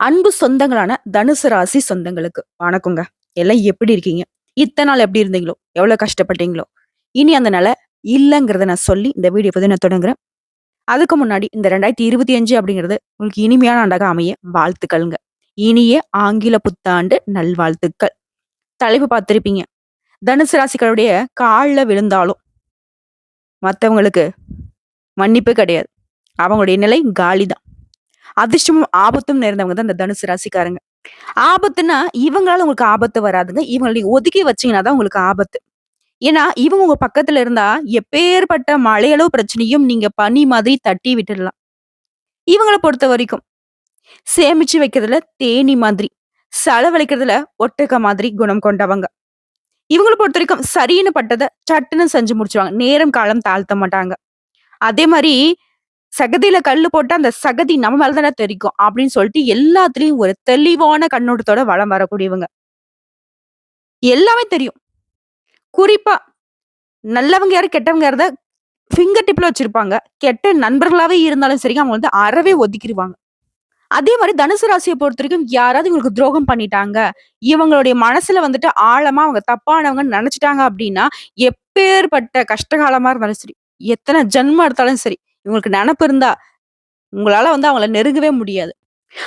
அன்பு சொந்தங்களான தனுசு ராசி சொந்தங்களுக்கு வணக்கங்க. எல்லாம் எப்படி இருக்கீங்க? இத்தனை நாள் எப்படி இருந்தீங்களோ? எவ்வளோ கஷ்டப்பட்டீங்களோ? இனி அந்த நிலை இல்லைங்கிறத நான் சொல்லி இந்த வீடியோ பற்றி நான் தொடங்குறேன். அதுக்கு முன்னாடி இந்த 2025 அப்படிங்கிறது உங்களுக்கு இனிமையான ஆண்டாக அமைய வாழ்த்துக்கள்ங்க. இனிய ஆங்கில புத்தாண்டு நல்வாழ்த்துக்கள். தலைப்பு பார்த்துருப்பீங்க தனுசு ராசிகளுடைய காலில் விழுந்தாலும் மற்றவங்களுக்கு மன்னிப்பு கிடையாது. அவங்களுடைய நிலை காலி தான் அதிர்ஷ்டமும் ஆபத்தும் நேர்ந்தவங்க தான் இந்த தனுசு ராசிக்காரங்க. ஆபத்துன்னா இவங்களால உங்களுக்கு ஆபத்து வராதுங்க. இவங்கள நீங்க ஒதுக்கி வச்சீங்கன்னா தான் உங்களுக்கு ஆபத்து. ஏன்னா, இவங்க உங்க பக்கத்துல இருந்தா எப்பேர்ப்பட்ட மலையளவு பிரச்சனையும் நீங்க பனி மாதிரி தட்டி விட்டுடலாம். இவங்கள பொறுத்தவரைக்கும் சேமிச்சு வைக்கிறதுல தேனி மாதிரி, செலவழிக்கிறதுல ஒட்டுக்க மாதிரி குணம் கொண்டவங்க. இவங்களை பொறுத்த வரைக்கும் சரின்னு பட்டதை சட்டுன்னு செஞ்சு முடிச்சுவாங்க நேரம், காலம் தாழ்த்த மாட்டாங்க. அதே மாதிரி "சகதியில கல்லு போட்டா அந்த சகதி நம்ம மேலதானே தானே அப்படின்னு சொல்லிட்டு எல்லாத்துலயும் ஒரு தெளிவான கண்ணோட்டத்தோட வலம் வரக்கூடியவங்க. எல்லாமே தெரியும். குறிப்பா நல்லவங்க யாரு, கெட்டவங்க யாருத ஃபிங்கர் டிப்ல வச்சிருப்பாங்க. கெட்ட நண்பர்களாவே இருந்தாலும் சரி அவங்க வந்து அறவே ஒதுக்கிடுவாங்க அதே மாதிரி தனுசு ராசியை பொறுத்த வரைக்கும் யாராவது இவங்களுக்கு துரோகம் பண்ணிட்டாங்க, இவங்களுடைய மனசுல வந்துட்டு ஆழமா அவங்க தப்பானவங்கன்னு நினைச்சிட்டாங்க அப்படின்னா, எப்பேர்ப்பட்ட கஷ்டகாலமா இருந்தாலும் சரி, எத்தனை ஜென்மம் எடுத்தாலும் சரி, இவங்களுக்கு நினப்பு இருந்தா, உங்களால வந்து அவங்கள நெருங்கவே முடியாது.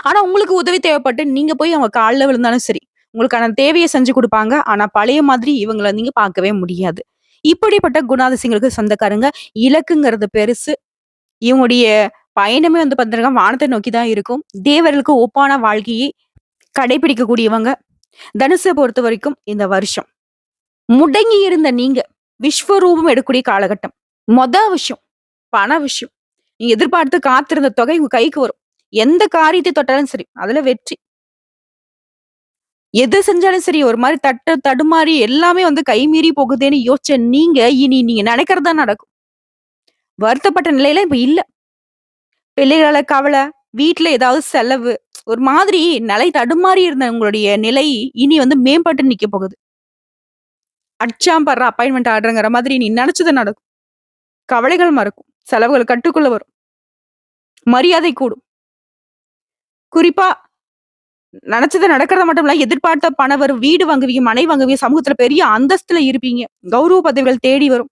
ஆனா உங்களுக்கு உதவி தேவைப்பட்டு நீங்க போய் அவங்க காலில் விழுந்தாலும் சரி, உங்களுக்கான தேவையை செஞ்சு கொடுப்பாங்க ஆனா பழைய மாதிரி இவங்களை நீங்க பார்க்கவே முடியாது. இப்படிப்பட்ட குணாதிசயங்களுக்கு சொந்தக்காரங்க. இலக்குங்கிறது பெருசு. இவங்களுடைய பயணமே வந்து பார்த்தீங்கன்னா, வானத்தை நோக்கி தான் இருக்கும். தேவர்களுக்கு ஒப்பான வாழ்க்கையை கடைபிடிக்கக்கூடியவங்க. பொறுத்த வரைக்கும் இந்த வருஷம். முடங்கி இருந்த நீங்க விஸ்வரூபம் எடுக்கக்கூடிய காலகட்டம். மொத விஷயம், பண விஷயம். நீங்க எதிர்பார்த்து காத்திருந்த தொகை உங்க கைக்கு வரும். எந்த காரியத்தை தொட்டாலும் சரி, அதுல வெற்றி. எது செஞ்சாலும் சரி, ஒரு மாதிரி தட்டு தடுமாறி எல்லாமே வந்து கை மீறி போகுதுன்னு யோசிச்ச நீங்க, இனி நீங்க நினைக்கிறதா நடக்கும். வருத்தப்பட்ட நிலையில இப்ப இல்ல. பிள்ளைகளால கவலை வீட்டுல ஏதாவது செலவு, ஒரு மாதிரி நிலை தடுமாறி இருந்த உங்களுடைய நிலை இனி வந்து மேம்பட்டு நிக்க போகுது. அடிச்சாம் படுற அப்பாயின்மெண்ட் ஆடுறங்கிற மாதிரி நீ நினைச்சது நடக்கும். கவலைகள் மறக்கும். செலவுகள் கட்டுக்குள்ள வரும். மரியாதை கூடும். குறிப்பா நினைச்சது நடக்கிறது மட்டும் இல்ல, எதிர்பார்த்த பணம் வரும். வீடு வாங்குவீங்க, மனை வாங்குவீங்க, சமூகத்துல பெரிய அந்தஸ்துல இருப்பீங்க. கௌரவ பதவிகள் தேடி வரும்.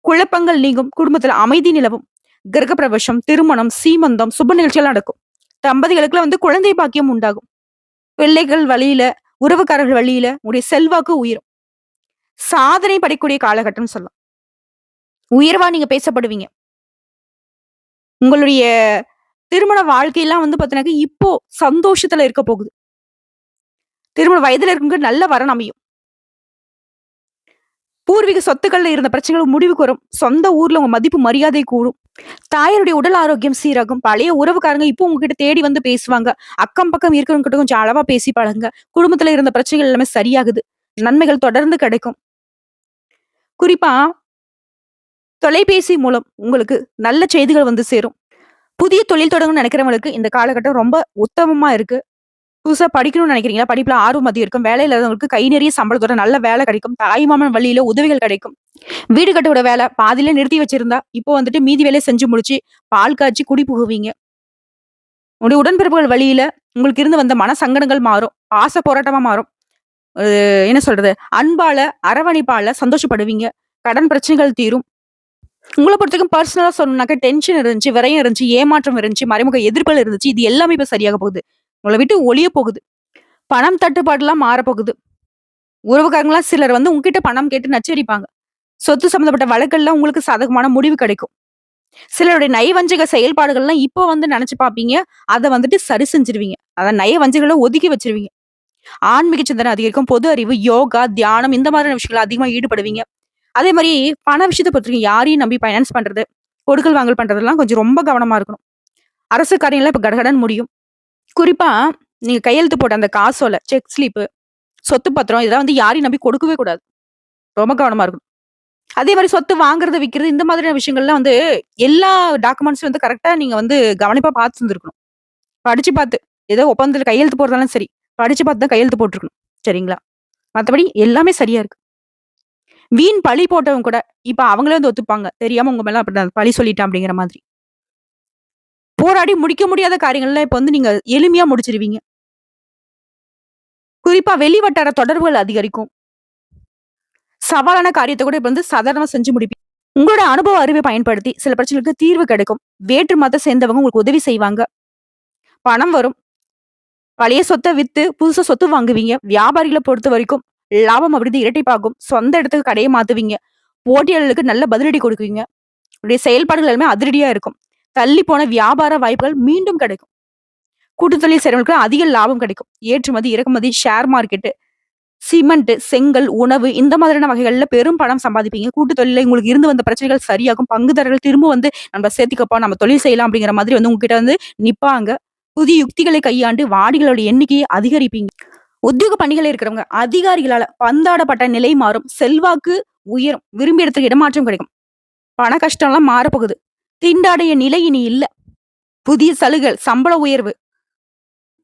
குழப்பங்கள் நீங்கும். குடும்பத்துல அமைதி நிலவும். கிரகப்பிரவேசம், திருமணம், சீமந்தம், சுப நிகழ்ச்சிகள் நடக்கும். தம்பதிகளுக்குலாம் வந்து குழந்தை பாக்கியம் உண்டாகும். பிள்ளைகள் வழியில, உறவுக்காரர்கள் வழியில உடைய செல்வாக்கு உயிரும் சாதனை படைக்கூடிய காலகட்டம்னு சொல்லலாம். உயர்வா நீங்க பேசப்படுவீங்க. உங்களுடைய திருமண வாழ்க்கையெல்லாம் வந்து பார்த்தீங்கன்னாக்க, இப்போ சந்தோஷத்துல இருக்க போகுது. திருமண வயதுல இருக்கவங்க நல்ல வரன் அமையும். பூர்வீக சொத்துக்கள்ல இருந்த பிரச்சனைகள் முடிவுக்கு வரும். சொந்த ஊர்ல உங்க மதிப்பு, மரியாதை கூடும். தாயாருடைய உடல் ஆரோக்கியம் சீராகும். பழைய உறவுக்காரங்க இப்போ உங்ககிட்ட தேடி வந்து பேசுவாங்க. அக்கம் பக்கம் இருக்கிறவங்க கிட்ட கொஞ்சம் அளவா பேசி பழங்க குடும்பத்துல இருந்த பிரச்சனைகள் எல்லாமே சரியாகுது. நன்மைகள் தொடர்ந்து கிடைக்கும். குறிப்பா தொலைபேசி மூலம் உங்களுக்கு நல்ல செய்திகள் வந்து சேரும். புதிய தொழில் தொடங்கணும்னு நினைக்கிறவங்களுக்கு இந்த காலகட்டம் ரொம்ப உத்தமமா இருக்கு. புதுசாக படிக்கணும்னு நினைக்கிறீங்களா படிப்புல ஆர்வம் அதிகம் இருக்கும். வேலை இல்லாதவங்களுக்கு கை நிறைய சம்பளத்தோட நல்ல வேலை கிடைக்கும். தாய்மாமன் வழியில உதவிகள் கிடைக்கும். வீடு கட்டோட வேலை பாதியில நிறுத்தி வச்சிருந்தா, இப்போ வந்துட்டு மீதி வேலையை செஞ்சு முடிச்சு, பால் காய்ச்சி குடி புகுவீங்க. உங்களுடைய உடன்பிறப்புகள் வழியில உங்களுக்கு இருந்து வந்த மன சங்கடங்கள் மாறும். பாச போராட்டமா மாறும். என்ன சொல்றது? அன்பால, அரவணைப்பால சந்தோஷப்படுவீங்க. கடன் பிரச்சனைகள் தீரும். உங்கள பொறுத்தவரைக்கும் பர்சனலாக சொல்லணும்னாக்க டென்ஷன் இருந்துச்சு, விரையும் இருந்துச்சு, ஏமாற்றம் இருந்துச்சு, மறைமுக எதிர்ப்புகள் இருந்துச்சு. இது எல்லாமே இப்ப சரியாக போகுது. உங்களை விட்டு ஒளிய போகுது. பணம் தட்டுப்பாடுலாம் மாறப்போகுது. உறவுக்காரங்களாம் சிலர் வந்து உங்ககிட்ட பணம் கேட்டு நச்சரிப்பாங்க. சொத்து சம்மந்தப்பட்ட வழக்கெல்லாம் உங்களுக்கு சாதகமான முடிவு கிடைக்கும். சிலருடைய நயவஞ்சக செயல்பாடுகள்லாம் இப்போ வந்து நினைச்சு பார்ப்பீங்க. அதை வந்துட்டு சரி செஞ்சிருவீங்க அதான் நயவஞ்சகளை ஒதுக்கி வச்சிருவீங்க ஆன்மீக சிந்தனை அதிகரிக்கும். பொது அறிவு, யோகா, தியானம் இந்த மாதிரியான விஷயங்கள் அதிகமா ஈடுபடுவீங்க. அதே மாதிரி பண விஷயத்தை பொறுத்தவரைக்கும் யாரையும் நம்பி ஃபைனான்ஸ் பண்றது, கொடுக்கல் வாங்கல் பண்றதெல்லாம் கொஞ்சம் ரொம்ப கவனமா இருக்கணும். அரசு காரியங்கள்லாம் இப்போ கடகடன் முடியும். குறிப்பா நீங்க கையெழுத்து போட்ட அந்த காசோல, செக் ஸ்லீப்பு சொத்து பத்திரம் இதெல்லாம் வந்து யாரையும் நம்பி கொடுக்கவே கூடாது. ரொம்ப கவனமா இருக்கணும். அதே மாதிரி சொத்து வாங்குறது, விற்கிறது இந்த மாதிரியான விஷயங்கள்லாம் வந்து எல்லா டாக்குமெண்ட்ஸும் வந்து கரெக்டாக நீங்க வந்து கவனிப்பா பார்த்து செஞ்சிருக்கணும். படிச்சு பார்த்து, ஏதோ ஒப்பந்தத்தில் கையெழுத்து போடுறதாலும் சரி, படிச்சு பார்த்து தான் கையெழுத்து போட்டிருக்கணும் சரிங்களா? மற்றபடி எல்லாமே சரியா இருக்கு. வீண் பழி போட்டவங்க கூட, இப்ப அவங்களே வந்து ஒத்துப்பாங்க. தெரியாம உங்க மேல அப்படி பழி சொல்லிட்டேன் அப்படிங்கிற மாதிரி. போராடி முடிக்க முடியாத காரியங்கள்ல இப்ப வந்து நீங்க எளிமையா முடிச்சிருவீங்க. குறிப்பா வெளி வட்டார தொடர்புகள் அதிகரிக்கும். சவாலான காரியத்தை கூட இப்ப வந்து சாதாரணமா செஞ்சு முடிப்பீங்க. உங்களோட அனுபவ அறிவை பயன்படுத்தி சில பிரச்சனைகளுக்கு தீர்வு கிடைக்கும். வேற்று மதத்த சேர்ந்தவங்க உங்களுக்கு உதவி செய்வாங்க. பணம் வரும். பழைய சொத்தை வித்து புதுசா சொத்து வாங்குவீங்க. வியாபாரிகளை பொறுத்த வரைக்கும் லாபம் அப்படிங்கிறது இரட்டிப்பாகும். சொந்த இடத்துக்கு கடையை மாத்துவீங்க. போட்டியாளர்களுக்கு நல்ல பதிலடி கொடுக்குவீங்க. உடைய செயல்பாடுகள் எல்லாமே அதிரடியா இருக்கும். தள்ளி போன வியாபார வாய்ப்புகள் மீண்டும் கிடைக்கும். கூட்டுத்தொழில் தொழில் அதிக லாபம் கிடைக்கும். ஏற்றுமதி, இறக்குமதி, ஷேர் மார்க்கெட்டு, சிமெண்ட், செங்கல், உணவு இந்த மாதிரியான வகைகளில் பெரும் பணம் சம்பாதிப்பீங்க. கூட்டு தொழில்ல உங்களுக்கு இருந்து வந்த பிரச்சனைகள் சரியாகும். பங்குதாரர்கள் திரும்ப வந்து நம்ம சேர்த்துக்கப்போம் நம்ம தொழில் செய்யலாம் அப்படிங்கிற மாதிரி வந்து உங்ககிட்ட வந்து நிப்பாங்க. புதிய யுக்திகளை கையாண்டு வாடிகளோட எண்ணிக்கையை அதிகரிப்பீங்க. உத்தியோக பணிகள் இருக்கிறவங்க அதிகாரிகளால பந்தாடப்பட்ட நிலை மாறும். செல்வாக்கு உயரும். விரும்பிய இடத்துக்கு இடமாற்றம் கிடைக்கும். பண கஷ்டம்லாம் மாறப்போகுது. திண்டாடைய நிலை இனி இல்லை புதிய சலுகை சம்பள உயர்வு.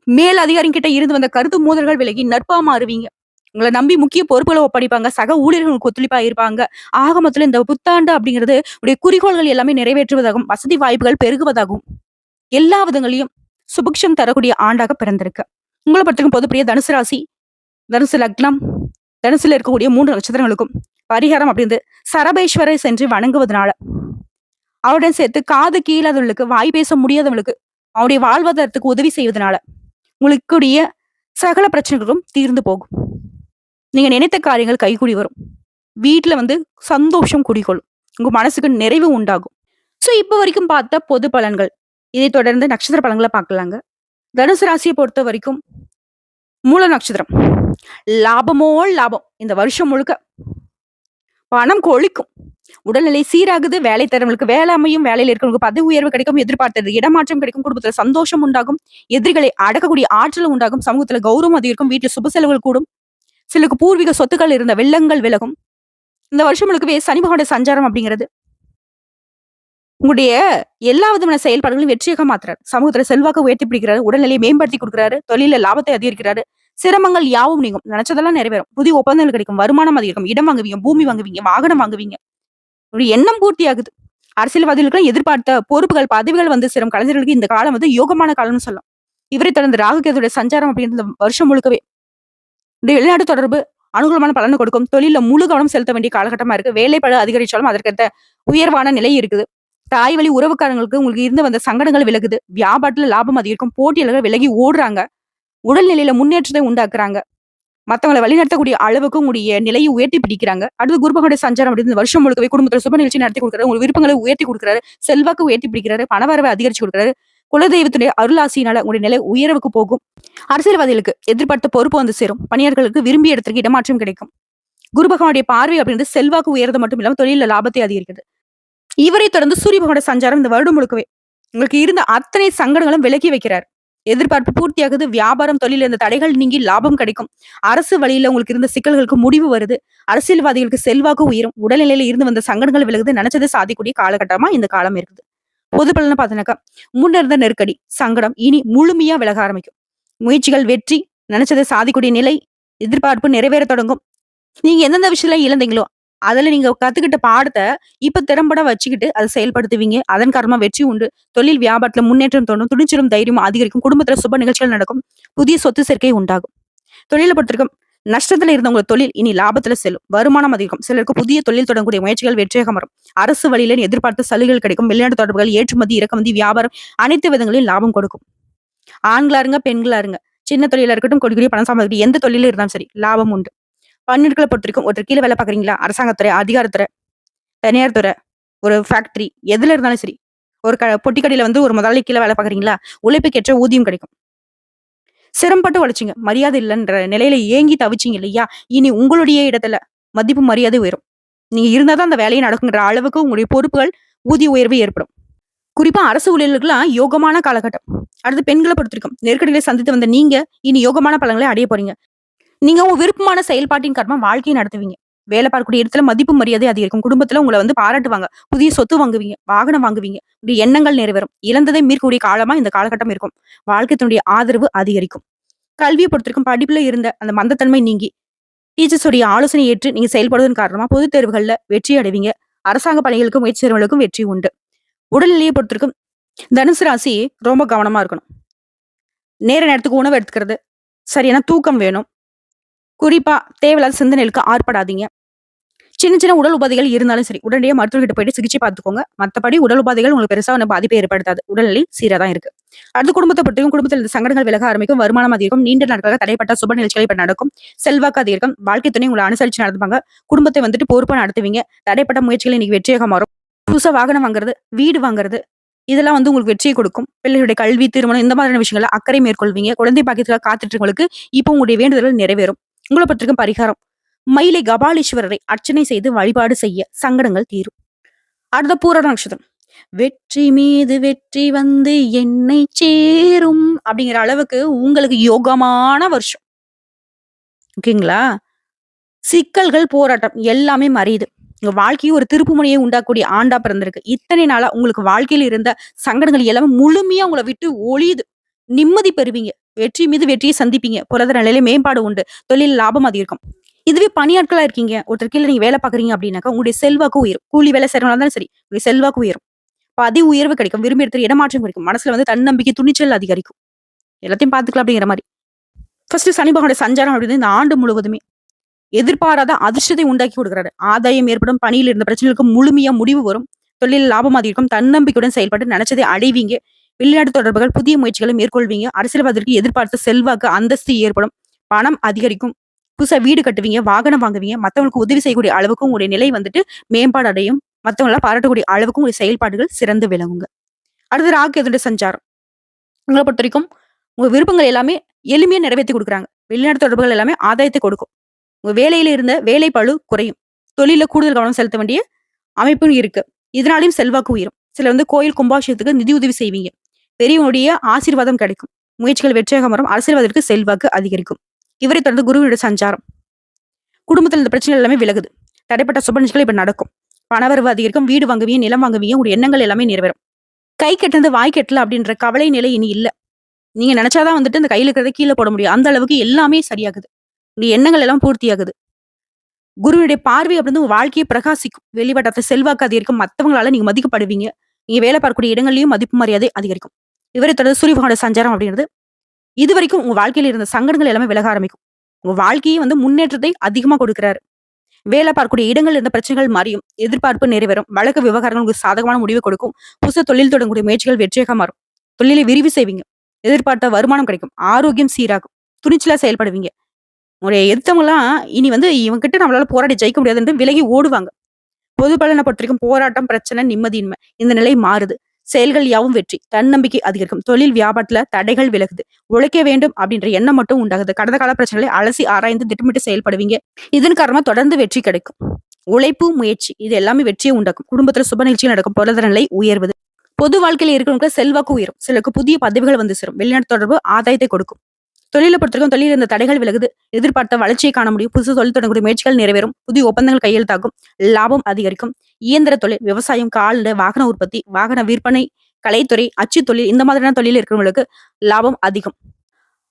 மேல் அதிகாரிங்க கிட்ட இருந்து வந்த கருத்து மோதல்கள் விலகி நட்பா மாறுவீங்க. உங்களை நம்பி முக்கிய பொறுப்புகளை ஒப்படைப்பாங்க. சக ஊழியர்கள் உங்களுக்கு ஒத்துழைப்பா இருப்பாங்க. ஆக இந்த புத்தாண்டு அப்படிங்கிறது உடைய குறிக்கோள்கள் எல்லாமே நிறைவேற்றுவதாகவும் வசதி வாய்ப்புகள் பெருகுவதாகும். எல்லா விதங்களையும் சுபிக்ஷம் தரக்கூடிய ஆண்டாக பிறந்திருக்கு. உங்களை பற்றிக்கும் பொதுப்பிரிய தனுசு ராசி, தனுசு லக்னம், தனுசுல இருக்கக்கூடிய மூன்று நட்சத்திரங்களுக்கும் பரிகாரம் அப்படின்னு சரபேஸ்வரை சென்று வணங்குவதனால, அவருடன் சேர்த்து காது கீழாதவர்களுக்கு வாய் பேச முடியாதவர்களுக்கு, அவருடைய வாழ்வாதாரத்துக்கு உதவி செய்வதனால, உங்களுக்குடைய சகல பிரச்சனைகளும் தீர்ந்து போகும். நீங்க நினைத்த காரியங்கள் கைகூடி வரும். வீட்டுல வந்து சந்தோஷம் குடிகொள்ளும். உங்க மனசுக்கு நிறைவு உண்டாகும். சோ இப்ப வரைக்கும் பார்த்த பொது பலன்கள். இதை தொடர்ந்து நட்சத்திர பலன்களை பார்க்கலாங்க. தனுசு ராசியை பொறுத்த வரைக்கும் மூல நட்சத்திரம். லாபமோ லாபம். இந்த வருஷம் முழுக்க. பணம் கொழிக்கும். உடல்நிலை சீராகுது. வேலை தரவங்களுக்கு வேலை அமையும். வேலையில் இருக்கிறவங்களுக்கு பதவி உயர்வு கிடைக்கும். எதிர்பார்த்தது இடமாற்றம் கிடைக்கும். குடும்பத்துல சந்தோஷம் உண்டாகும். எதிரிகளை அடக்கக்கூடிய ஆற்றல் உண்டாகும். சமூகத்துல கௌரவம் அதிகரிக்கும். வீட்டில் சுப செலவுகள் கூடும். சிலருக்கு பூர்வீக சொத்துக்கள் இருந்த வெள்ளங்கள் விலகும். இந்த வருஷம் முழுக்கவே சனி பகவான சஞ்சாரம் அப்படிங்கிறது உங்களுடைய எல்லா விதமான செயல்பாடுகளையும் வெற்றியாக மாத்துறாரு. சமூகத்துல செல்வாக்க உயர்த்தி பிடிக்கிறாரு. உடல்நிலையை மேம்படுத்தி கொடுக்குறாரு தொழில லாபத்தை அதிகரிக்கிறாரு. சிரமங்கள் யாவும் நீங்கும். நினைச்சதெல்லாம் நிறைவேறும். புதிய ஒப்பந்தங்கள் கிடைக்கும். வருமானம் அதிகரிக்கும். இடம் வாங்குவீங்க. பூமி வாங்குவீங்க. வாகனம் வாங்குவீங்க. ஒரு எண்ணம் பூர்த்தியாகுது. அரசியல்வாதிகளுக்கு எதிர்பார்த்த பொறுப்புகள், பதவிகள் வந்து சிறம் கலைஞர்களுக்கு இந்த காலம் வந்து யோகமான காலம்னு சொல்லலாம். இவரை தொடர்ந்து ராகுகேதுடைய சஞ்சாரம் அப்படின்ற வருஷம் முழுக்கவே இந்த வெளிநாட்டு தொடர்பு அனுகூலமான பலனை கொடுக்கும். தொழில முழு கவனம் செலுத்த வேண்டிய காலகட்டமா இருக்கு. வேலைப்பளு அதிகரிச்சாலும் அதற்கேற்ற உயர்வான நிலை இருக்குது. தாய் வழி உறவுக்காரங்களுக்கு உங்களுக்கு இருந்து வந்த சங்கடங்கள் விலகுது. வியாபாரத்துல லாபம் அதிகரிக்கும். போட்டியாளர்கள் விலகி ஓடுறாங்க. உடல்நிலையில முன்னேற்றத்தை உண்டாக்குறாங்க. மத்தவங்களை வழிநடத்தக்கூடிய அளவுக்கு உங்களுடைய நிலையை உயர்த்தி பிடிக்கிறாங்க. அடுத்து குரு சஞ்சாரம் அப்படின்னு வருஷம் முழுக்கவே குடும்பத்தில் சுப நிகழ்ச்சி நடத்தி கொடுக்குறாரு. உங்க விருப்பங்களை உயர்த்தி கொடுக்குறாரு. செல்வாக்கு உயர்த்தி பிடிக்கிறாரு. பணவரவை அதிகரிச்சு கொடுக்குறாரு. குலதெய்வத்துடைய அருளாசியினால உங்களுடைய நிலை உயர்வுக்கு போகும். அரசியல்வாதிகளுக்கு எதிர்பார்த்த பொறுப்பு வந்து சேரும். பணியாளர்களுக்கு விரும்பிய இடத்திற்கு இடமாற்றம் கிடைக்கும். குரு பகவானுடைய பார்வை அப்படின்றது செல்வாக்கு உயர்றது மட்டும் இல்லாம தொழில லாபத்தை அதிகரிக்கிறது இவரை தொடர்ந்து சூரியபகோட சஞ்சாரம் இந்த வருடம் முழுக்கவே உங்களுக்கு இருந்த அத்தனை சங்கடங்களும் விலக்கி வைக்கிறார். எதிர்பார்ப்பு பூர்த்தியாகுது. வியாபாரம், தொழில் இருந்த தடைகள் நீங்கி லாபம் கிடைக்கும். அரசு வழியில உங்களுக்கு இருந்த சிக்கல்களுக்கு முடிவு வருது. அரசியல்வாதிகளுக்கு செல்வாக்கு உயரும். உடல்நிலையில இருந்து வந்த சங்கடங்கள் விலகுது. நினைச்சதை சாதிக்கக்கூடிய காலகட்டமா இந்த காலம் இருக்குது. பொது பலனை பார்த்தீங்கன்னாக்கா, முன்ன இருந்த நெருக்கடி, சங்கடம் இனி முழுமையா விலக ஆரம்பிக்கும். முயற்சிகள் வெற்றி, நினைச்சதை சாதிக்கூடிய நிலை, எதிர்பார்ப்பு நிறைவேற தொடங்கும். நீங்க எந்தெந்த விஷயத்துல இழந்தீங்களோ, அதில் நீங்க கற்றுக்கிட்ட பாடத்தை இப்போ திறம்பட வச்சுக்கிட்டு அதை செயல்படுத்துவீங்க. அதன் காரணமாக வெற்றி உண்டு. தொழில் வியாபாரத்தில் முன்னேற்றம் தோணும். துணிச்சலும் தைரியமும் அதிகரிக்கும். குடும்பத்தில் சுப நிகழ்ச்சிகள் நடக்கும். புதிய சொத்து சேர்க்கை உண்டாகும். தொழிலை பொறுத்திருக்கும் நஷ்டத்துல இருந்தவங்க தொழில் இனி லாபத்துல செல்லும். வருமானம் அதிகம் சிலருக்கு புதிய தொழில் தொடங்கக்கூடிய முயற்சிகள் வெற்றியாக வரும். அரசு வழியில எதிர்பார்த்த சலுகைகள் கிடைக்கும். வெளிநாட்டு தொடர்புகள், ஏற்றுமதி, இறக்குமதி, வியாபாரம் அனைத்து விதங்களிலும் லாபம் கொடுக்கும். ஆண்களா இருங்க, பெண்களா இருங்க. சின்ன தொழிலா இருக்கட்டும், கொடி பணம் சம்பாதிக்கட்டும். எந்த தொழில இருந்தாலும் சரி லாபம் உண்டு. பன்னெடுக்களை பொறுத்த வரைக்கும் ஒருத்தர் கீழே வேலை பார்க்குறீங்களா? அரசாங்கத்துறை, அதிகாரத்துறை, தனியார் துறை, ஒரு ஃபேக்டரி எதுல இருந்தாலும் சரி. ஒரு க பொட்டி வந்து ஒரு முதலாளி கீழே வேலை பார்க்குறீங்களா? உழைப்புக்கேற்ற ஊதியம் கிடைக்கும். சிரமப்பட்டு உழைச்சிங்க மரியாதை இல்லைன்ற நிலையில ஏங்கி தவிச்சீங்க இல்லையா? இனி உங்களுடைய இடத்துல மதிப்பு, மரியாதை உயரும். நீங்க இருந்தா தான் அந்த வேலையை நடக்குங்கிற அளவுக்கு உங்களுடைய பொறுப்புகள், ஊதிய உயர்வு ஏற்படும். குறிப்பா அரசு ஊழியர்களுக்கெல்லாம் யோகமான காலகட்டம். அடுத்து பெண்களை பொறுத்தவரைக்கும் நெருக்கடிகளை சந்தித்து வந்த நீங்க இனி யோகமான பலன்களை அடைய போறீங்க. நீங்க உங்க விருப்பமான செயல்பாட்டின் கர்மம் வாழ்க்கையை நடத்துவீங்க. வேலை பார்க்கக்கூடிய இடத்துல மதிப்பு, மரியாதை அதிகரிக்கும். குடும்பத்துல உங்களை வந்து பாராட்டுவாங்க. புதிய சொத்து வாங்குவீங்க. வாகனம் வாங்குவீங்க. உங்களுடைய எண்ணங்கள் நிறைவேறும். இழந்ததை மீறக்கூடிய காலமா இந்த காலகட்டம் இருக்கும். வாழ்க்கையினுடைய ஆதரவு அதிகரிக்கும். கல்வியை பொறுத்திருக்கும் படிப்புல இருந்த அந்த மந்தத்தன்மை நீங்கி, டீச்சர்ஸுடைய ஆலோசனை ஏற்று நீங்க செயல்படுவதன் காரணமா பொதுத் தேர்வுகள்ல வெற்றி அடைவீங்க. அரசாங்க பணிகளுக்கும் முயற்சி செய்றவங்களுக்கும் வெற்றி உண்டு. உடல்நிலையை பொறுத்திருக்கும் தனுசு ராசி ரொம்ப கவனமா இருக்கணும். நேர நேரத்துக்கு உணவு எடுத்துக்கிறது, சரியான தூக்கம் வேணும். குறிப்பா தேவையில்லாத சிந்தனைகளுக்கு ஆர்ப்படாதீங்க சின்ன சின்ன உடல் உபாதைகள் இருந்தாலும் சரி, உடனடியா மருத்துவர்கிட்ட போயிட்டு சிகிச்சை பார்த்துக்கோங்க. மற்றபடி உடல் உபாதைகள் உங்களுக்கு பெருசாக ஒன்று பாதிப்பை ஏற்படுத்தாது. உடல்நிலை சீராக தான் இருக்கு. அடுத்து குடும்பத்தை பற்றியும் குடும்பத்தில் இந்த சங்கடங்கள் விலக ஆரம்பிக்கும். வருமானம் அதிகரிக்கும். நீண்ட நாட்களாக தடைப்பட்ட சுப நிகழ்ச்சிகள் இப்போ நடக்கும். செல்வாக்கு அதிகரிக்கும். வாழ்க்கை துணை உங்களை அனுசரிச்சு நடத்துவாங்க குடும்பத்தை வந்துட்டு பொறுப்பாக நடத்துவீங்க. தடைப்பட்ட முயற்சிகள் இன்னைக்கு வெற்றியாக மாறும். புதுசாக வாகனம் வாங்குறது, வீடு வாங்குறது, இதெல்லாம் வந்து உங்களுக்கு வெற்றியை கொடுக்கும். பிள்ளைகளுடைய கல்வி, திருமணம் இந்த மாதிரியான விஷயங்களை அக்கறை மேற்கொள்வீங்க. குழந்தை பாக்கியத்துக்காக காத்துட்டு உங்களுக்கு இப்போ உங்களுடைய வேண்டுதல்கள் நிறைவேறும். உங்கள பரிகாரம் மயிலை கபாலீஸ்வரரை அர்ச்சனை செய்து வழிபாடு செய்ய சங்கடங்கள் தீரும். அடுத்த பூரண நட்சத்திரம். வெற்றி மீது வெற்றி வந்து என்னை சேரும் அப்படிங்கிற அளவுக்கு உங்களுக்கு யோகமான வருஷம். ஓகேங்களா? சிக்கல்கள், போராட்டம் எல்லாமே மறையுது. உங்க வாழ்க்கையை ஒரு திருப்புமுனையை உண்டாக்கக்கூடிய ஆண்டா பிறந்திருக்கு. இத்தனை நாளா உங்களுக்கு வாழ்க்கையில இருந்த சங்கடங்கள் எல்லாமே முழுமையா உங்களை விட்டு ஒழியுது. நிம்மதி பெறுவீங்க. வெற்றி மீது வெற்றியை சந்திப்பீங்க. பொருளாதார நிலையில மேம்பாடு உண்டு. தொழில் லாபம் அதிகரிக்கும். இதுவே பணியாட்களா இருக்கீங்க. ஒருத்தர் கீழ நீங்க வேலை பாக்குறீங்க அப்படின்னாக்கா, உங்களுடைய செல்வாக்கு உயரும். கூலி வேலை செய்றவங்களா இருந்தாலும் சரி, உங்களுடைய செல்வாக்கு உயரும். பதி உயர்வு கிடைக்கும். விரும்பி இடத்துல இடமாற்றம் கிடைக்கும். மனசுல வந்து தன்னம்பிக்கை, துணிச்சல் அதிகரிக்கும். எல்லாத்தையும் பார்த்துக்கலாம் அப்படிங்கிற மாதிரி ஃபர்ஸ்ட் சனி சஞ்சாரம் அப்படின்னு இந்த ஆண்டு முழுவதுமே எதிர்பாராத அதிர்ஷ்டத்தை உண்டாக்கி கொடுக்குறாரு. ஆதாயம் ஏற்படும். பணியில் இருந்த பிரச்சனைகளுக்கு முழுமையா முடிவு வரும். தொழில் லாபம் அதிகரிக்கும். தன்னம்பிக்கையுடன் செயல்பட்டு நினைச்சதை அடைவீங்க. வெளிநாட்டு தொடர்புகள், புதிய முயற்சிகளை மேற்கொள்வீங்க. அரசியல்வாதத்திற்கு எதிர்பார்த்த செல்வாக்கு, அந்தஸ்து ஏற்படும். பணம் அதிகரிக்கும். புதுசாக வீடு கட்டுவீங்க. வாகனம் வாங்குவீங்க. மற்றவங்களுக்கு உதவி செய்யக்கூடிய அளவுக்கு உங்களுடைய நிலை வந்துட்டு மேம்பாடு அடையும். மத்தவங்கள பாராட்டக்கூடிய அளவுக்கு உங்களுடைய செயல்பாடுகள் சிறந்து விளங்குங்க. அடுத்து ராகு கேதுடைய சஞ்சாரம். உங்களை பொறுத்த வரைக்கும் உங்க விருப்பங்கள் எல்லாமே எளிமையாக நிறைவேற்றி கொடுக்குறாங்க வெளிநாட்டு தொடர்புகள் எல்லாமே ஆதாயத்தை கொடுக்கும். உங்க வேலையில இருந்த வேலை பளு குறையும். தொழில கூடுதல் கவனம் செலுத்த வேண்டிய அமைப்பும் இருக்கு. இதனாலயும் செல்வாக்கு உயரும். சில வந்து கோயில் கும்பாஷயத்துக்கு நிதி உதவி செய்வீங்க. பெரியவனுடைய ஆசீர்வாதம் கிடைக்கும். முயற்சிகள் வெற்றியாக வரும். அரசியல்வாதத்திற்கு செல்வாக்கு அதிகரிக்கும். இவரை தொடர்ந்து குருவினுடைய சஞ்சாரம். குடும்பத்துல இந்த பிரச்சனை எல்லாமே விலகுது. தடைப்பட்ட சுப நிகழ்ச்சிகள் இப்ப நடக்கும். பணவரவு அதிகரிக்கும். வீடு வாங்குவியும் நிலம் வாங்குவியும் உங்களுடைய எண்ணங்கள் எல்லாமே நிறைவேறும். கை கெட்டது வாய் கெட்டல அப்படின்ற கவலை நிலை இனி இல்ல. நீங்க நினைச்சாதான் வந்துட்டு இந்த கையில இருக்கிறத கீழே போட முடியும். அந்த அளவுக்கு எல்லாமே சரியாகுது. உங்க எண்ணங்கள் எல்லாம் பூர்த்தியாகுது. குருவினுடைய பார்வை அப்படின்னு உங்க வாழ்க்கையை பிரகாசிக்கும். வெளிவட்டத்துல செல்வாக்கு அதிகரிக்கும். மத்தவங்களால நீங்க மதிக்கப்படுவீங்க. நீங்க வேலை பார்க்கக்கூடிய இடங்கள்லயும் மதிப்பு மரியாதை அதிகரிக்கும். இவரை தொடர்ந்து சூரியபகனோட சஞ்சாரம் அப்படிங்கிறது இதுவரைக்கும் உங்க வாழ்க்கையில இருந்த சங்கடங்கள் எல்லாமே விலக ஆரம்பிக்கும். உங்க வாழ்க்கையே வந்து முன்னேற்றத்தை அதிகமா கொடுக்கிறாரு. வேலை பார்க்கக்கூடிய இடங்கள் இருந்த பிரச்சனைகள் மாறியும். எதிர்பார்ப்பு நிறைவேறும். வழக்கு விவகாரங்கள் உங்களுக்கு சாதகமான முடிவை கொடுக்கும். புதுசு தொழில் தொடங்கக்கூடிய முயற்சிகள் வெற்றியாக மாறும். தொழிலை விரிவு செய்வீங்க. எதிர்பார்த்த வருமானம் கிடைக்கும். ஆரோக்கியம் சீராகும். துணிச்சலா செயல்படுவீங்க. உங்களுடைய எதிர்த்தவங்கலாம் இனி வந்து இவன்கிட்ட நம்மளால போராடி ஜெயிக்க முடியாதுன்னு விலகி ஓடுவாங்க. பொது பலனை பொறுத்தவரைக்கும் போராட்டம், பிரச்சனை, நிம்மதியின்மை இந்த நிலை மாறுது. செயல்கள் யாவும் வெற்றி. தன்னம்பிக்கை அதிகரிக்கும். தொழில் வியாபாரத்துல தடைகள் விலகுது. உழைக்க வேண்டும் அப்படின்ற எண்ணம் மட்டும் உண்டாகுது. கடந்த கால பிரச்சனைகளை அலசி ஆராய்ந்து திட்டமிட்டு செயல்படுவீங்க. இதன் காரணமா தொடர்ந்து வெற்றி கிடைக்கும். உழைப்பு, முயற்சி இது எல்லாமே வெற்றியை உண்டாக்கும். குடும்பத்துல சுப நிகழ்ச்சிகள் நடக்கும். பொருளாதார நிலை உயர்வது. பொது வாழ்க்கையில் இருக்கிறவங்களுக்கு செல்வாக்கு உயரும். சிலருக்கு புதிய பதவிகள் வந்து சேரும். வெளிநாட்டு தொடர்பு ஆதாயத்தை கொடுக்கும். தொழிலை பொறுத்தவரைக்கும் தொழில் இருந்த தடைகள் விலகுது. எதிர்பார்த்த வளர்ச்சியை காண முடியும். புதுசு தொழில் தொடங்கக்கூடிய முயற்சிகள் நிறைவேறும். புதிய ஒப்பந்தங்கள் கையெழுத்தாகும். லாபம் அதிகரிக்கும். இயந்திர தொழில், விவசாயம், கால்நடை, வாகன உற்பத்தி, வாகன விற்பனை, கலைத்துறை, அச்சு தொழில் இந்த மாதிரியான தொழில் இருக்கிறவங்களுக்கு லாபம் அதிகம்.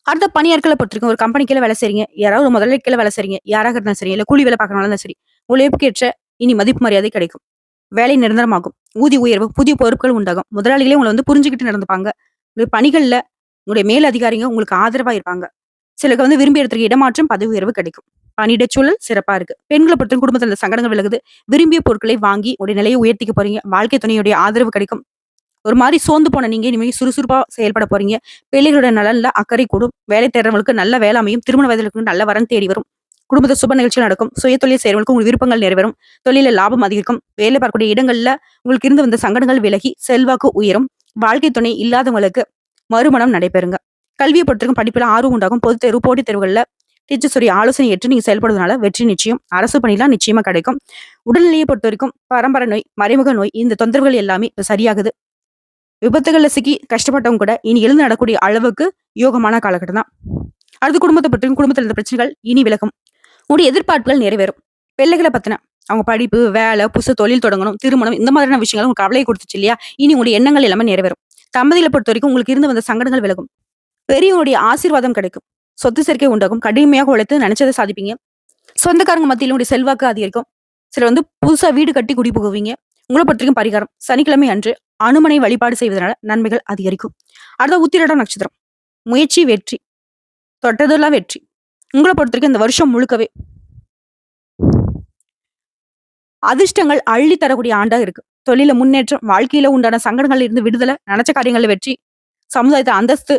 அடுத்த பணியாட்களை பொறுத்திருக்கும் ஒரு கம்பெனி கீழ வேலை செய்றீங்க. யாராவது ஒரு முதலாளி வேலை செய்றீங்க. யாராக இருந்தாலும் சரி, இல்ல கூலி வேலை பார்க்கறனால இருந்தாலும் சரி, உழைப்புக்கேற்ற இனி மதிப்பு மரியாதை கிடைக்கும். வேலை நிரந்தரமாகும். ஊதிய உயர்வு, புதிய பொறுப்புகள் உண்டாகும். முதலாளிகளே உங்களை வந்து புரிஞ்சுக்கிட்டு நடந்துப்பாங்க. பணிகளில் பணிகள்ல உங்களுடைய மேல் அதிகாரிங்க உங்களுக்கு ஆதரவா இருப்பாங்க. சிலருக்கு வந்து விரும்பி இடத்துக்கு இடமாற்றம், பதவி உயர்வு கிடைக்கும். பணியிடச் சூழல் சிறப்பா இருக்கு. பெண்களை பொறுத்த குடும்பத்தில் சங்கடங்கள் விலகுது. விரும்பிய பொருட்களை வாங்கி உடைய நிலையை உயர்த்திக்க போறீங்க. வாழ்க்கை துணையுடைய ஆதரவு கிடைக்கும். ஒரு மாதிரி சோர்ந்து போன நீங்க இனிமேல் சுறுசுறுப்பா செயல்பட போறீங்க. பிள்ளைகளோட நலன்ல அக்கறை கூடும். வேலை தேடுறவங்களுக்கு நல்ல வேலை அமையும். திருமண வயதில நல்ல வரம் தேடி வரும். குடும்பத்துல சுப நிகழ்ச்சிகள் நடக்கும். சுய தொழில் செய்கிறவங்களுக்கு உங்கள் விருப்பங்கள் நிறைவேறும். தொழிலில் லாபம் அதிகரிக்கும். வேலை பார்க்கக்கூடிய இடங்கள்ல உங்களுக்கு இருந்து வந்த சங்கடங்கள் விலகி செல்வாக்கு உயரும். வாழ்க்கை துணை இல்லாதவங்களுக்கு மறுமணம் நடைபெறுங்க. கல்வியை பொறுத்தவரைக்கும் படிப்பில் ஆர்வம் உண்டாகும். பொது தேர்வு, போட்டித் தேர்வுகள்ல டீச்சர்ஸுடைய ஆலோசனை ஏற்று நீங்கள் செயல்படுவதனால வெற்றி நிச்சயம். அரசு பணிலாம் நிச்சயமா கிடைக்கும். உடல்நிலையை பொறுத்தவரைக்கும் பரம்பரை நோய், மறைமுக நோய் இந்த தொந்தரவுகள் எல்லாமே சரியாகுது. விபத்துகள்ல சிக்கி கஷ்டப்பட்டவங்க கூட இனி எழுந்து நடக்கூடிய அளவுக்கு யோகமான காலகட்டம் தான். அடுத்து குடும்பத்தை பற்றியும் குடும்பத்தில் இருந்த பிரச்சனைகள் இனி விலகும். உங்களுடைய எதிர்பார்ப்புகள் நிறைவேறும். பிள்ளைகளை பத்தின அவங்க படிப்பு, வேலை, புதுசு தொழில் தொடங்கணும், திருமணம் இந்த மாதிரியான விஷயங்கள் உங்களுக்கு கவலையை கொடுத்துச்சு இல்லையா? இனி உங்களுடைய எண்ணங்கள் எல்லாமே நிறைவேறும். தம்மதியில பொறுத்த வரைக்கும் உங்களுக்கு இருந்து வந்த சங்கடங்கள் விலகும். பெரியவனுடைய ஆசீர்வாதம் கிடைக்கும். சொத்து சேர்க்கை உண்டாகும். கடுமையாக உழைத்து நினைச்சதை சாதிப்பீங்க. சொந்தக்காரங்க மத்தியில உடைய செல்வாக்கு அதிகரிக்கும். சிலர் வந்து புதுசா வீடு கட்டி குடி புகுவீங்க. உங்களை பொறுத்தவரைக்கும் பரிகாரம் சனிக்கிழமை அன்று அனுமனை வழிபாடு செய்வதனால நன்மைகள் அதிகரிக்கும் அடுத்த உத்திரடம் நட்சத்திரம் முயற்சி வெற்றி தொட்டதெல்லாம் வெற்றி உங்களை பொறுத்தவரைக்கும் இந்த வருஷம் முழுக்கவே அதிர்ஷ்டங்கள் அள்ளி தரக்கூடிய ஆண்டா இருக்கு தொழில முன்னேற்றம் வாழ்க்கையில உண்டான சங்கடங்கள்ல இருந்து விடுதலை நினைச்ச காரியங்கள்ல வெற்றி சமுதாயத்தை அந்தஸ்து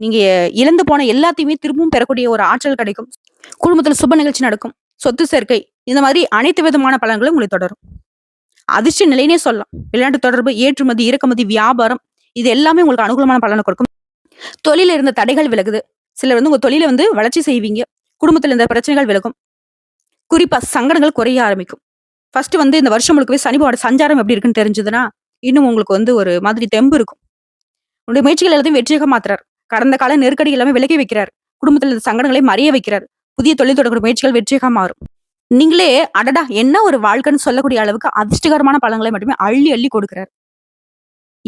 நீங்க இழந்து போன எல்லாத்தையுமே திரும்பவும் பெறக்கூடிய ஒரு ஆற்றல் கிடைக்கும். குடும்பத்துல சுப நிகழ்ச்சி நடக்கும். சொத்து சேர்க்கை இந்த மாதிரி அனைத்து விதமான பலன்களும் உங்களை தொடரும். அதிர்ஷ்ட நிலையினே சொல்லலாம். விளையாட்டு தொடர்பு ஏற்றுமதி இறக்குமதி வியாபாரம் இது எல்லாமே உங்களுக்கு அனுகூலமான பலனை கொடுக்கும். தொழில இருந்த தடைகள் விலகுது. சிலர் வந்து உங்க தொழில வந்து வளர்ச்சி செய்வீங்க. குடும்பத்துல இருந்த பிரச்சனைகள் விலகும். குறிப்பா சங்கடங்கள் குறைய ஆரம்பிக்கும். ஃபர்ஸ்ட் வந்து இந்த வருஷம் முழுக்கவே சனிபோட சஞ்சாரம் எப்படி இருக்குன்னு தெரிஞ்சதுன்னா இன்னும் உங்களுக்கு வந்து ஒரு மாதிரி தெம்பு இருக்கும். உங்களுடைய முயற்சிகள் எல்லாத்தையும் வெற்றியாக மாத்துறாரு. கடந்த கால நெருக்கடி எல்லாமே விலகி வைக்கிறார். குடும்பத்தில் இருந்த சங்கடங்களை மறைய வைக்கிறார். புதிய தொழில் தொடர்பு முயற்சிகள் வெற்றியாக மாறும். நீங்களே அடடா என்ன ஒரு வாழ்க்கைன்னு சொல்லக்கூடிய அளவுக்கு அதிர்ஷ்டகரமான பழங்களை மட்டுமே அள்ளி அள்ளி கொடுக்கிறார்.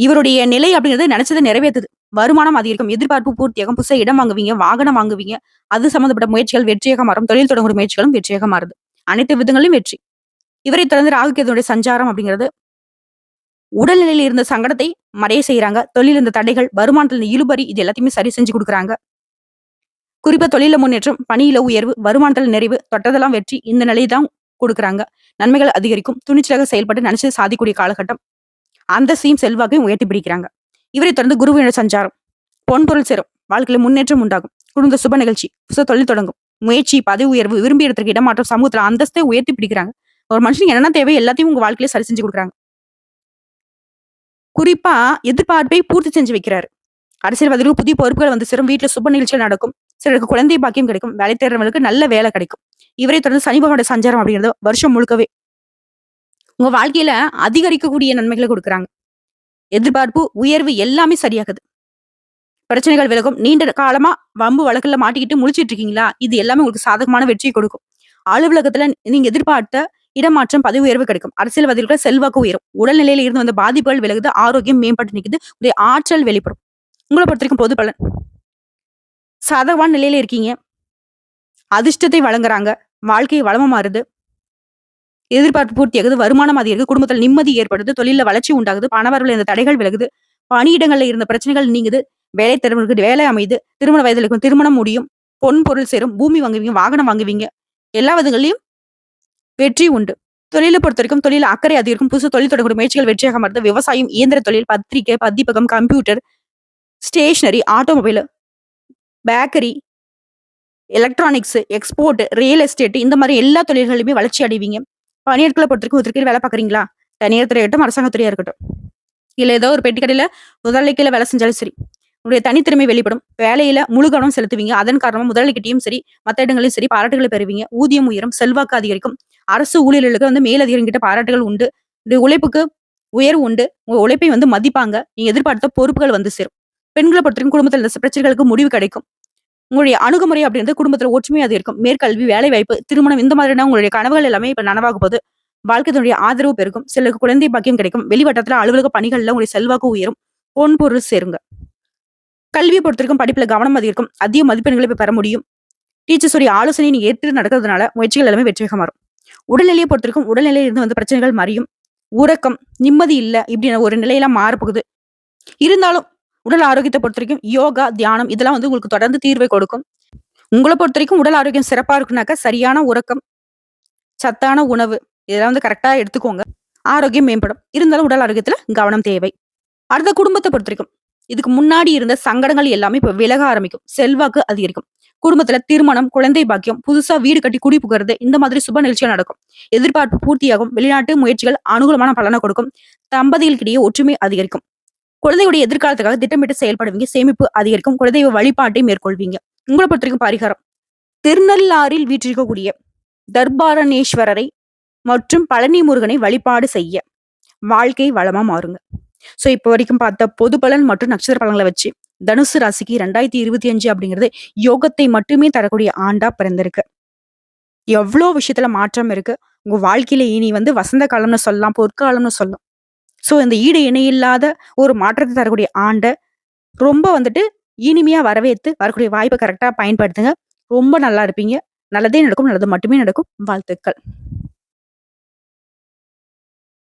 இவருடைய நிலை அப்படிங்கிறது நினைச்சதை நிறைவேற்றுது வருமானம் அதிகரிக்கும் எதிர்பார்ப்பு பூர்த்தியாகும். புதுசாக இடம் வாங்குவீங்க வாகனம் வாங்குவீங்க. அது சம்பந்தப்பட்ட முயற்சிகள் வெற்றியாக மாறும். தொழில் தொடங்குற முயற்சிகளும் வெற்றியாக மாறுது. அனைத்து விதங்களிலும் வெற்றி. இவரை தொடர்ந்து ராகுகேதனுடைய சஞ்சாரம் அப்படிங்கிறது உடல்நிலையில் இருந்த சங்கடத்தை மறைய செய்யறாங்க. தொழில் இருந்த தடைகள் வருமானத்தில் இருந்த இழுபறி இது எல்லாத்தையுமே சரி செஞ்சு கொடுக்குறாங்க. குறிப்பா தொழில முன்னேற்றம் பணியில உயர்வு வருமானத்தில் நிறைவு தொட்டதெல்லாம் வெற்றி இந்த நிலையை தான் கொடுக்குறாங்க. நன்மைகள் அதிகரிக்கும் துணிச்சலாக செயல்பட்டு நினைச்சது சாதிக்கூடிய காலகட்டம். அந்த சீம் செல்வாக்கையும் உயர்த்தி பிடிக்கிறாங்க. இவரை தொடர்ந்து குருவின சஞ்சாரம் பொன்பொருள் சேரும் வாழ்க்கையில முன்னேற்றம் உண்டாகும். குடும்ப சுப நிகழ்ச்சி புதுச தொழில் தொடங்கும் முயற்சி பதவி உயர்வு விரும்பிய இடத்துக்கு இடமாற்றம் சமூகத்துல அந்தஸ்தை உயர்த்தி பிடிக்கிறாங்க. ஒரு மனுஷனுக்கு என்னென்ன தேவை எல்லாத்தையும் உங்க வாழ்க்கையில சரி செஞ்சு கொடுக்குறாங்க. குறிப்பா எதிர்பார்ப்பை பூர்த்தி செஞ்சு வைக்கிறாரு. அரசியல்வாதிகளுக்கு புதிய பொறுப்புகள் வந்து சிறும் வீட்டுல சுப நிகழ்ச்சிகள் நடக்கும். சிலருக்கு குழந்தை பாக்கியம் கிடைக்கும். வேலை தேடுறவங்களுக்கு நல்ல வேலை கிடைக்கும். இவரை தொடர்ந்து சனி பகவானுடைய சஞ்சாரம் அப்படிங்கிறது வருஷம் முழுக்கவே உங்க வாழ்க்கையில அதிகரிக்கக்கூடிய நன்மைகளை கொடுக்குறாங்க. எதிர்பார்ப்பு உயர்வு எல்லாமே சரியாகுது. பிரச்சனைகள் விலகும். நீண்ட காலமா வம்பு வழக்குல மாட்டிக்கிட்டு முழிச்சிட்டு இருக்கீங்களா? இது எல்லாமே உங்களுக்கு சாதகமான வெற்றியை கொடுக்கும். அலுவலகத்துல நீங்க எதிர்பார்த்த இடமாற்றம் பதவி உயர்வு கிடைக்கும் அரசியல்வாதிகளுக்கு செல்வாக்கு உயரும். உடல்நிலையில இருந்து வந்த பாதிப்புகள் விலகுது ஆரோக்கியம் மேம்பட்டு நிற்குது உடைய ஆற்றல் வெளிப்படும். உங்களை பொறுத்த வரைக்கும் பொது பலன். சாதகமான நிலையில இருக்கீங்க. அதிர்ஷ்டத்தை வழங்குறாங்க. வாழ்க்கை வளமா மாறுது. எதிர்பார்ப்பு பூர்த்தியாகுது. வருமானம் அதிகரிக்குது. குடும்பத்தில் நிம்மதி ஏற்படுது. தொழில வளர்ச்சி உண்டாகுது. பணவரவில் இந்த தடைகள் விலகுது. பணியிடங்கள்ல இருந்த பிரச்சனைகள் நீங்குது. வேலை திறமைக்கு வேலை அமைது திருமண வயதில் இருக்கும் திருமணம் முடியும். பொன் பொருள் சேரும். பூமி வாங்குவீங்க வாகனம் வாங்குவீங்க. எல்லா விதங்களையும் வெற்றி உண்டு. தொழிலை பொறுத்த வரைக்கும் தொழில் அக்கறை அதிகரிக்கும். புதுசு தொழில் தொடர்பு முயற்சிகள் வெற்றியாக மாறுது. விவசாயம் இயந்திர தொழில் பத்திரிகை பதிப்பகம் computer stationery automobile bakery electronics export real estate இந்த மாதிரி எல்லா தொழில்களுமே வளர்ச்சி அடைவீங்க. பணியாட்களை பொறுத்த வரைக்கும் ஒருத்தருக்கு வேலை பார்க்குறீங்களா? தனியார் துறையாகட்டும் அரசாங்கத்துறையாக இருக்கட்டும். இல்லை ஏதோ ஒரு பெட்டிக்கடையில் முதலாளிக்கையில் வேலை செஞ்சாலும் சரி உங்களுடைய தனித்திறமை வெளிப்படும். வேலையில முழு கவனம் செலுத்துவீங்க. அதன் காரணமாக முதலாளிகிட்டையும் சரி மற்ற இடங்களையும் சரி பாராட்டுகளை பெறுவீங்க. ஊதியம் உயரும் செல்வாக்கு அதிகரிக்கும். அரசு ஊழியர்களுக்கு வந்து மேலதிகாரிகிட்ட பாராட்டுகள் உண்டு. இந்த உழைப்புக்கு உயர்வு உண்டு. உங்க உழைப்பை வந்து மதிப்பாங்க. நீங்க எதிர்பார்த்த பொறுப்புகள் வந்து சேரும். பெண்களை பொறுத்தவரைக்கும் குடும்பத்தில் இந்த பிரச்சனைகளுக்கு முடிவு கிடைக்கும். உங்களுடைய அணுகுமுறை அப்படின்றது குடும்பத்துல ஒற்றுமை அதிகரிக்கும் மேற்கல்வி வேலை வாய்ப்பு திருமணம் இந்த மாதிரினா உங்களுடைய கனவுகள் எல்லாமே இப்ப நனவாக போது வாழ்க்கையினுடைய ஆதரவு பெருகும். சிலருக்கு குழந்தை பாக்கியம் கிடைக்கும். வெளிவட்டத்துல அலுவலக பணிகள்ல உங்களுடைய செல்வாக்கு உயரும். பொன் பொருள் சேருங்க. கல்வியை பொறுத்திருக்கும் படிப்புல கவனம் அதிகரிக்கும். அதிக மதிப்பெண்களை இப்ப பெற முடியும். டீச்சர்ஸுடைய ஆலோசனை நீங்க ஏற்று நடக்கிறதுனால முயற்சிகள் எல்லாமே வெற்றிகரமாக மாறும் உடல்நிலையை பொறுத்திருக்கும் உடல்நிலையில இருந்து வந்து பிரச்சனைகள் மறையும். உறக்கம் நிம்மதி இல்ல இப்படின்னு ஒரு நிலையில மாறப்போகுது. இருந்தாலும் உடல் ஆரோக்கியத்தை பொறுத்த வரைக்கும் யோகா தியானம் இதெல்லாம் வந்து உங்களுக்கு தொடர்ந்து தீர்வை கொடுக்கும். உங்களை பொறுத்த வரைக்கும் உடல் ஆரோக்கியம் சிறப்பா இருக்குனாக்கா சரியான உறக்கம் சத்தான உணவு இதெல்லாம் வந்து கரெக்டா எடுத்துக்கோங்க. ஆரோக்கியம் மேம்படும். இருந்தாலும் உடல் ஆரோக்கியத்துல கவனம் தேவை. அடுத்த குடும்பத்தை பொறுத்த வரைக்கும் இதுக்கு முன்னாடி இருந்த சங்கடங்கள் எல்லாமே இப்ப விலக ஆரம்பிக்கும். செல்வாக்கு அதிகரிக்கும். குடும்பத்துல திருமணம் குழந்தை பாக்கியம் புதுசா வீடு கட்டி குடி புகிறது இந்த மாதிரி சுப நிகழ்ச்சிகள் நடக்கும். எதிர்பார்ப்பு பூர்த்தியாகும். வெளிநாட்டு முயற்சிகள் அனுகூலமான பலனை கொடுக்கும். தம்பதிகளுக்கிடையே ஒற்றுமை அதிகரிக்கும். குழந்தையுடைய எதிர்காலத்துக்காக திட்டமிட்டு செயல்படுவீங்க. சேமிப்பு அதிகரிக்கும். குழந்தை வழிபாட்டை மேற்கொள்வீங்க. உங்களை பொறுத்த வரைக்கும் பரிகாரம். திருநள்ளாறில் வீற்றிருக்கக்கூடிய தர்பாரணேஸ்வரரை மற்றும் பழனி முருகனை வழிபாடு செய்ய வாழ்க்கை வளமா மாறுங்க. சோ இப்போ வரைக்கும் பார்த்த பொது பலன் மற்றும் நட்சத்திர பலன்களை வச்சு தனுசு ராசிக்கு ரெண்டாயிரத்தி இருபத்தி அஞ்சு அப்படிங்கிறது யோகத்தை மட்டுமே தரக்கூடிய ஆண்டா பிறந்திருக்கு. எவ்வளோ விஷயத்துல மாற்றம் இருக்கு. உங்க வாழ்க்கையில இனி வந்து வசந்த காலம்னு சொல்லலாம் பொற்காலம்னு சொல்லலாம். ஸோ இந்த ஈடு இணையில்லாத ஒரு மாற்றத்தை தரக்கூடிய ஆண்டை ரொம்ப வந்துட்டு இனிமையா வரவேற்று வரக்கூடிய வாய்ப்பை கரெக்டாக பயன்படுத்துங்க. ரொம்ப நல்லா இருப்பீங்க. நல்லதே நடக்கும் நல்லது மட்டுமே நடக்கும். வாழ்த்துக்கள்.